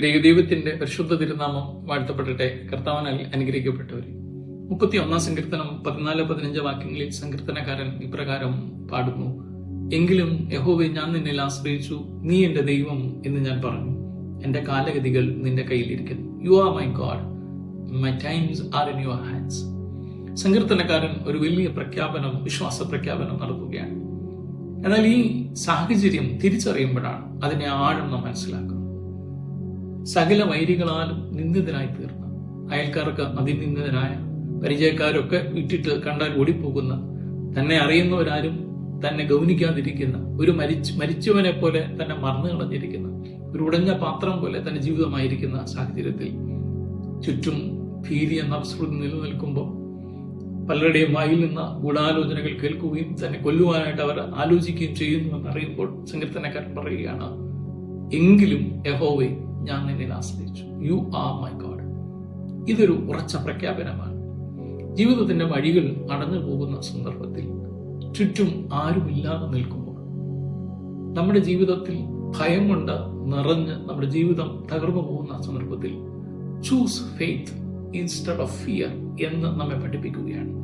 ദൈവത്തിന്റെ പരിശുദ്ധ തിരുനാമം വാഴ്ത്തപ്പെടട്ടെ. കർത്താവനാൽ അനുഗ്രഹിക്കപ്പെട്ടവർ മുപ്പത്തി ഒന്നാം സങ്കീർത്തനം പതിനാല് പതിനഞ്ച് വാക്യങ്ങളിൽ സങ്കീർത്തനക്കാരൻ ഇപ്രകാരം പാടുന്നു. എങ്കിലും യഹോവെ ഞാൻ നിന്നിൽ ആശ്രയിച്ചു. നീ എന്റെ ദൈവം എന്ന് ഞാൻ പറഞ്ഞു. എന്റെ കാലഗതികൾ നിന്റെ കയ്യിലിരിക്കുന്നു. You are my God my times are in your hands സങ്കീർത്തനക്കാരൻ ഒരു വലിയ പ്രഖ്യാപനം വിശ്വാസ പ്രഖ്യാപനം നടത്തുകയാണ്. എന്നാൽ ഈ സാഹചര്യം തിരിച്ചറിയുമ്പോഴാണ് അതിനെ ആഴം നാം മനസ്സിലാക്കുന്നത്. സകല വൈരികളാലും നിന്ദിതനായി തീർന്ന അയൽക്കാർക്ക് അതിനിന്ദിതനായ പരിചയക്കാരൊക്കെ വിട്ടിട്ട് കണ്ടാൽ ഓടിപ്പോകുന്ന തന്നെ അറിയുന്നവരാരും തന്നെ ഗൗനിക്കാതിരിക്കുന്ന ഒരു മരിച്ച് മരിച്ചവനെ പോലെ തന്നെ മറന്നു കളഞ്ഞിരിക്കുന്ന ഒരു ഉടഞ്ഞ പാത്രം പോലെ തന്നെ ജീവിതമായിരിക്കുന്ന സാഹചര്യത്തിൽ ചുറ്റും ഭീതി എന്ന അപസ്മൃതി നിലനിൽക്കുമ്പോൾ പലരുടെയും വായിൽ നിന്ന് ഗൂഢാലോചനകൾ കേൾക്കുകയും തന്നെ കൊല്ലുവാനായിട്ട് അവർ ആലോചിക്കുകയും ചെയ്യുന്നു എന്നറിയുമ്പോൾ സങ്കീർത്തനക്കാരൻ പറയുകയാണ് എങ്കിലും യഹോവെ ഞാൻ നിന്നെ ആശ്രയിച്ചു. യു ആർ മൈ ഗോഡ് ഇതൊരു ഉറച്ച പ്രഖ്യാപനമാണ്. ജീവിതത്തിന്റെ വഴികൾ അടഞ്ഞു പോകുന്ന സന്ദർഭത്തിൽ ചുറ്റും ആരുമില്ലാതെ നിൽക്കുമ്പോൾ നമ്മുടെ ജീവിതത്തിൽ ഭയം കൊണ്ട് നിറഞ്ഞ് നമ്മുടെ ജീവിതം തകർന്നു പോകുന്ന സന്ദർഭത്തിൽ choose faith instead of fear എന്ന് നമ്മെ പഠിപ്പിക്കുകയാണ്.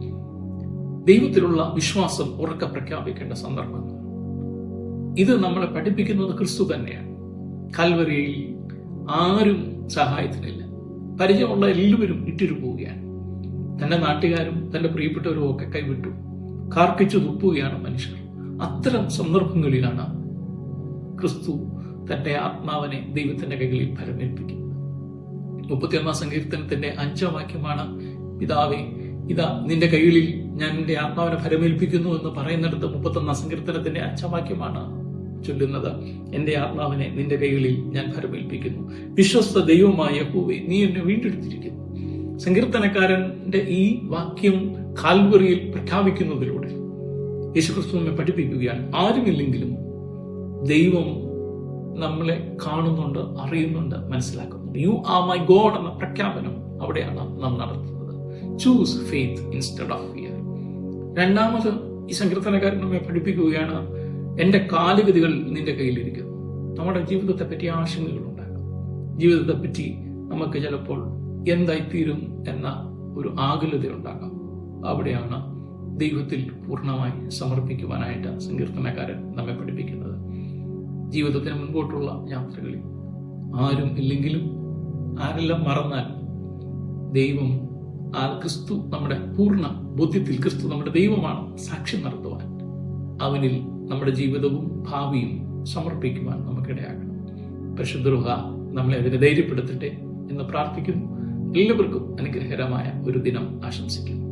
ദൈവത്തിലുള്ള വിശ്വാസം ഉറക്ക പ്രഖ്യാപിക്കേണ്ട സന്ദർഭങ്ങൾ ഇത് നമ്മളെ പഠിപ്പിക്കുന്നത് ക്രിസ്തു തന്നെയാണ്. കൽവരിയിൽ ആരും സഹായത്തിനില്ല. പരിചയമുള്ള എല്ലാവരും ഇട്ടിരു പോവുകയാണ്. തന്റെ നാട്ടുകാരും തന്റെ പ്രിയപ്പെട്ടവരും ഒക്കെ കൈവിട്ടു. കാർക്കിച്ചു തുപ്പുകയാണ് മനുഷ്യർ. അത്തരം സന്ദർഭങ്ങളിലാണ് ക്രിസ്തു തന്റെ ആത്മാവിനെ ദൈവത്തിന്റെ കൈകളിൽ ഫലമേൽപ്പിക്കുന്നത് മുപ്പത്തിയൊന്നാം സങ്കീർത്തനത്തിന്റെ അഞ്ചാം വാക്യമാണ് പിതാവേ ഇതാ നിന്റെ കൈകളിൽ ഞാൻ എന്റെ ആത്മാവിനെ ഫലമേൽപ്പിക്കുന്നു എന്ന് പറയുന്നിടത്ത് മുപ്പത്തൊന്നാം സങ്കീർത്തനത്തിന്റെ അഞ്ചാം വാക്യമാണ് ചൊല്ലുന്നത്. എന്റെ ആത്മാവിനെ നിന്റെ കൈകളിൽ ഞാൻ ഭരമേൽപ്പിക്കുന്നു. വിശ്വസ്ത ദൈവമായ യഹോവേ നീ എന്നെ വീണ്ടെടുത്തിരിക്കുന്നു. സങ്കീർത്തനക്കാരന്റെ ഈ വാക്യം കാൽവറിയിൽ പ്രഖ്യാപിക്കുന്നതിലൂടെ യേശുക്രിസ്തു നമ്മെ പഠിപ്പിക്കുകയാണ്. ആരുമില്ലെങ്കിലും ദൈവം നമ്മളെ കാണുന്നുണ്ട് അറിയുന്നുണ്ട് മനസ്സിലാക്കുന്നുണ്ട്. യു ആർ മൈ ഗോഡ് എന്ന പ്രഖ്യാപനം അവിടെയാണ് നാം നടത്തുന്നത്. Choose faith instead of fear രണ്ടാമത് ഈ സങ്കീർത്തനക്കാരൻ നമ്മെ പഠിപ്പിക്കുകയാണ് എന്റെ കാലുവിധികൾ നിന്റെ കയ്യിലിരിക്കുന്നു നമ്മുടെ ജീവിതത്തെ പറ്റി ആശങ്കകൾ ഉണ്ടാകും ജീവിതത്തെ പറ്റി നമുക്ക് ചിലപ്പോൾ എന്തായിത്തീരും എന്ന ഒരു ആകുലത ഉണ്ടാകാം അവിടെയാണ് ദൈവത്തിൽ പൂർണമായി സമർപ്പിക്കുവാനായിട്ട് സങ്കീർത്തനക്കാരൻ നമ്മെ പഠിപ്പിക്കുന്നത്. ജീവിതത്തിന് മുൻപോട്ടുള്ള യാത്രകളിൽ ആരും ഇല്ലെങ്കിലും ആരെല്ലാം മറന്നാൽ ദൈവം ആ ക്രിസ്തു നമ്മുടെ പൂർണ ബോധ്യത്തിൽ ക്രിസ്തു നമ്മുടെ ദൈവമാണ് സാക്ഷ്യം നടത്തുവാൻ അവനിൽ നമ്മുടെ ജീവിതവും ഭാവിയും സമർപ്പിക്കുവാൻ നമുക്കിടയാകണം. പരിശുദ്ധ നമ്മളെ അതിനെ ധൈര്യപ്പെടുത്തട്ടെ എന്ന് പ്രാർത്ഥിക്കുന്നു. എല്ലാവർക്കും അനുഗ്രഹകരമായ ഒരു ദിനം ആശംസിക്കുന്നു.